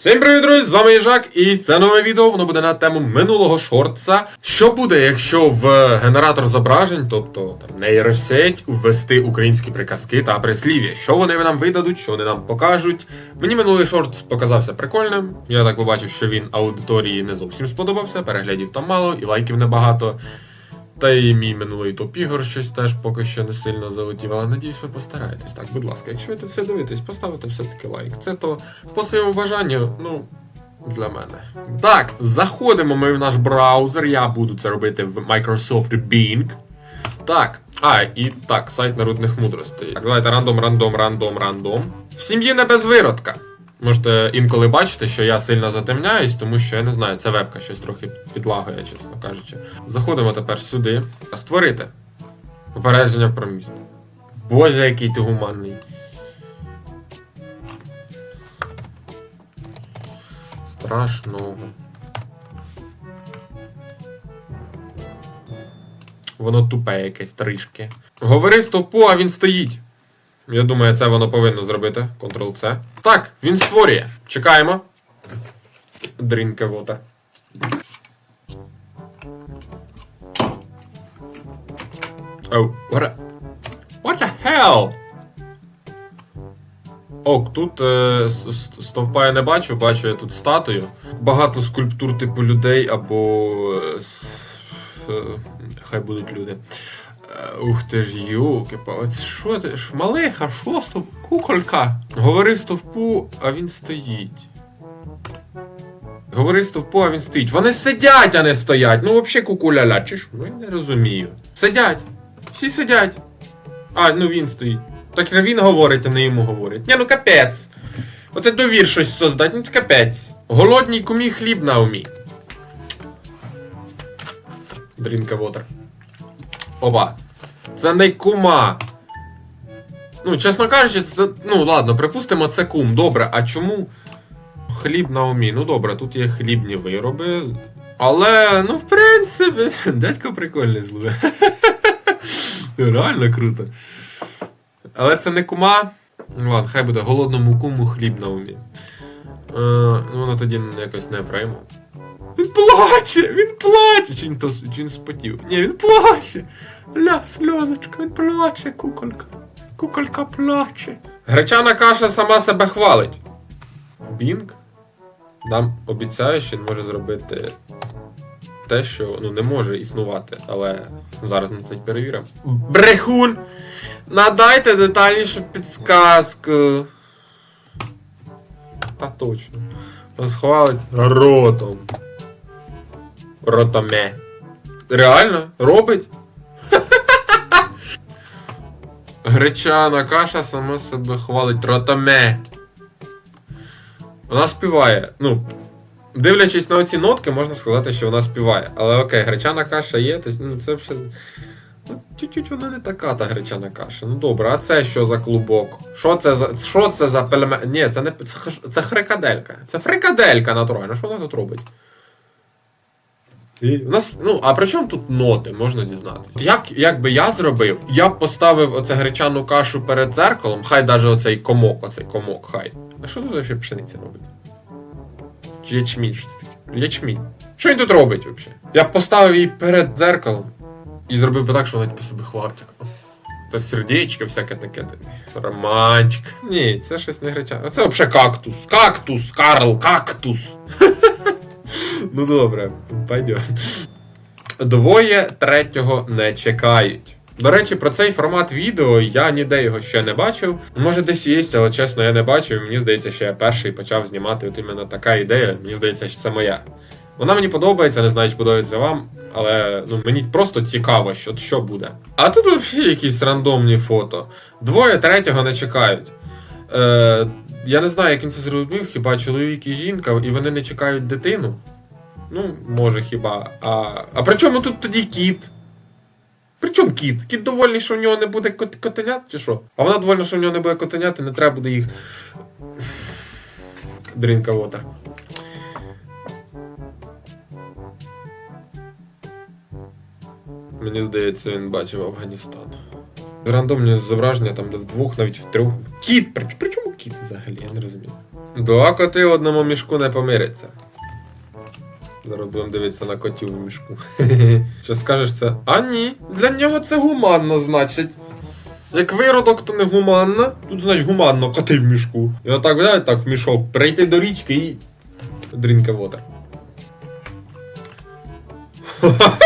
Всім привіт, друзі! З вами Їжак, і це нове відео. Воно буде на тему минулого шортса. Що буде, якщо в генератор зображень, тобто там нейросеть, ввести українські приказки та прислів'я? Що вони нам видадуть, що вони нам покажуть? Мені минулий шортс показався прикольним. Я так побачив, що він аудиторії не зовсім сподобався. Переглядів там мало і лайків небагато. Та і мій минулий топ ігор щось теж поки що не сильно залетів, але надіюсь, ви постараєтесь. Так, будь ласка, якщо ви це дивитесь, поставите все-таки лайк. Це то по своєму бажанню, ну, для мене. Так, заходимо ми в наш браузер. Я буду це робити в Microsoft Bing. Так. А, і так, сайт народних мудростей. Так, давайте рандом, рандом, рандом, рандом. В сім'ї не без виродка. Можете інколи бачити, що я сильно затемняюсь, тому що я не знаю, це вебка щось трохи підлагує, чесно кажучи. Заходимо тепер сюди. Створити. Попередження про міст. Боже, який ти гуманний. Страшного. Воно тупе якесь трішки. Говори стовпу, а він стоїть. Я думаю, це воно повинно зробити. Ctrl-C. Так, він створює. Чекаємо. A water. Oh, what a... What the hell? Ок, тут е, стовпа я не бачу, бачу я тут статую. Багато скульптур типу людей або. е, е, хай будуть люди. Ух ти ж, юки палець, що ти ж, малиха, що стовп? Куколька. Говори стовпу, а він стоїть. Говори стовпу, а він стоїть. Вони сидять, а не стоять. Ну, взагалі кукуляля, чи ж? Ну, я не розумію. Сидять. Всі сидять. А, ну він стоїть. Так він говорить, а не йому говорять. Ні, ну капець. Оце довір щось создать, ну це капець. Голодній кумі хліб на умі. Дрінка вотер. Оба. Це не кума. Ну, чесно кажучи, це. Ну, ладно, припустимо, це кум. Добре, а чому хліб на умі? Ну добре, тут є хлібні вироби. Але, ну, в принципі, дядько прикольний злове. Реально круто. Але це не кума. Ладно, хай буде голодному куму хліб на умі. Е, ну, воно тоді якось не прийме. Він плаче! Він плаче! Чи він, то, чи він спотів? Ні, він плаче! Ля, сльозочка, він плаче, куколька. Куколька плаче. Гречана каша сама себе хвалить. Бінг нам обіцяє, що він може зробити те, що ну, не може існувати, але зараз ми це перевіримо. Брехун! Надайте детальнішу підсказку. Та точно. Схвалить ротом. Ротоме. Реально? Робить? Гречана каша сама себе хвалить ротоме. Вона співає. Ну, дивлячись на оці нотки, можна сказати, що вона співає. Але окей, гречана каша є, то ну, це вже. Ну, чуть-чуть вона не така та гречана каша. Ну добре, а це що за клубок? Що це за що це за пельме... Ні, це не це, це хрикаделька. Це фрикаделька натурально. Що вона тут робить? І у нас, ну, а при чому тут ноти, можна дізнатися? Як, як би я зробив, я б поставив оце гречану кашу перед дзеркалом, хай даже оцей комок, оцей комок, хай. А що тут ще пшениця робить? Чи ячмінь, що це таке? Ячмінь. Що він тут робить взагалі? Я б поставив її перед дзеркалом і зробив би так, що вона по собі хвалить. Та сердечко всяке таке. Романчик. Ні, це щось не гречане. Це взагалі кактус. Кактус, Карл, кактус. Ну добре, пойдем. Двоє третього не чекають. До речі, про цей формат відео я ніде його ще не бачив. Може десь є, але чесно, я не бачив. Мені здається, що я перший почав знімати от іменно така ідея. Мені здається, що це моя. Вона мені подобається, не знаю, чи подобається вам, але ну, мені просто цікаво, що, що буде. А тут взагалі якісь рандомні фото. Двоє третього не чекають. Е, я не знаю, як він це зрозумів, хіба чоловік і жінка, і вони не чекають дитину. Ну, може хіба. А, а при чому тут тоді кіт? При чому кіт? Кіт довольний, що в нього не буде кот- котенят, чи що? А вона довольна, що в нього не буде котенят, і не треба буде їх. Дрінка water. Мені здається, він бачив Афганістан. Рандомні зображення там в двох, навіть в трьох. Кіт! При, кіт взагалі? Я не розумію. Два коти в одному мішку не помиряться. Зараз будемо дивитися на котів в мішку. Що скажеш це? А ні, для нього це гуманно, значить. Як виродок, то не гуманно. Тут, значить, гуманно коти в мішку. І отак, знаєте, так в мішок прийти до річки і. Дрінка water.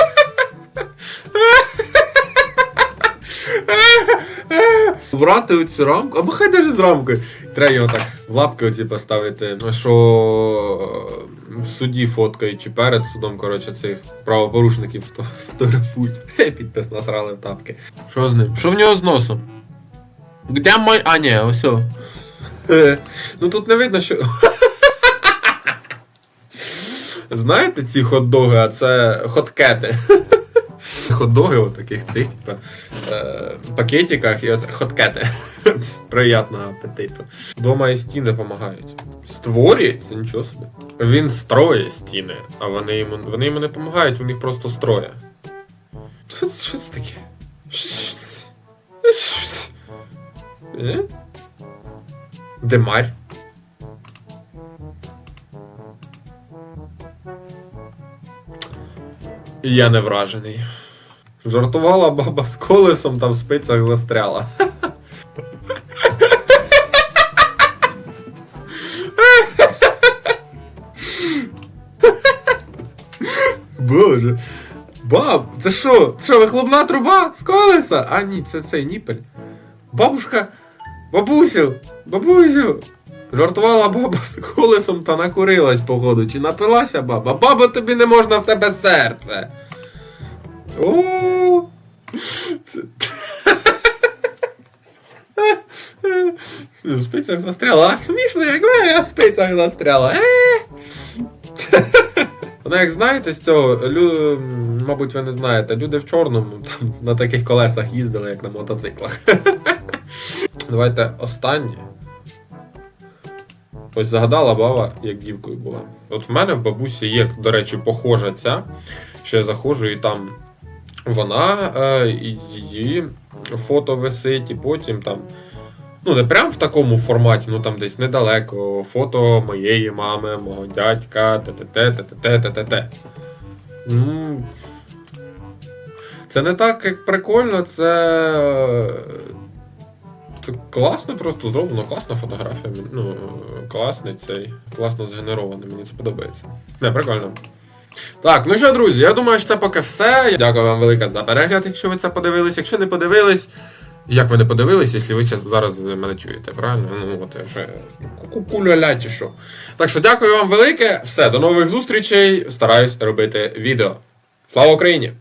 Брати оцю рамку, або хай даже з рамкою. Треба його так в лапки оці поставити. Ну, Що в суді фоткають чи перед судом, коротше, цих правопорушників фото- фотографують. Підпис насрали в тапки. Що з ним? Що в нього з носом? Де мой. А, ні, ось. Ну тут не видно, що. Знаєте ці хот-доги, а це хоткети. Хот-доги у таких цих, типа, е, пакетиках і оце хоткети. Приятного апетиту. Дома і стіни допомагають. Створює? Це нічого собі. Він строє стіни, а вони йому, вони йому не допомагають, він їх просто строє. Що, це- що це таке? Що, це? Що це? Демарь. Я не вражений. Жартувала баба з колесом та в спицях застряла. Боже. Баб, це що? Це що, вихлопна труба з колеса? А ні, це цей ніпель. Бабушка, бабусю, бабусю. Жартувала баба з колесом та накурилась, походу. Чи напилася баба? Баба, тобі не можна в тебе серце. О. В спицях застряла. А смішно, як я в спицях застряла. Е. Вона, як знаєте, з цього, лю... мабуть, ви не знаєте, люди в чорному там на таких колесах їздили, як на мотоциклах. Давайте останнє. Ось загадала баба, як дівкою була. От в мене в бабусі є, до речі, похожа ця, що я заходжу і там вона, е, її фото висить, і потім там. Ну, не прям в такому форматі, ну там десь недалеко. Фото моєї мами, мого дядька, т-т-т. Ну. Це не так, як прикольно, це. Класно просто зроблено, класна фотографія. Ну, класний цей, класно згенеровано, мені це подобається. Не, прикольно. Так, ну що, друзі, я думаю, що це поки все. Дякую вам велике за перегляд, якщо ви це подивились. Якщо не подивились, як ви не подивились, якщо ви зараз мене чуєте, правильно? Ну, от я вже куля чи що. Так що дякую вам велике. Все, до нових зустрічей. Стараюсь робити відео. Слава Україні!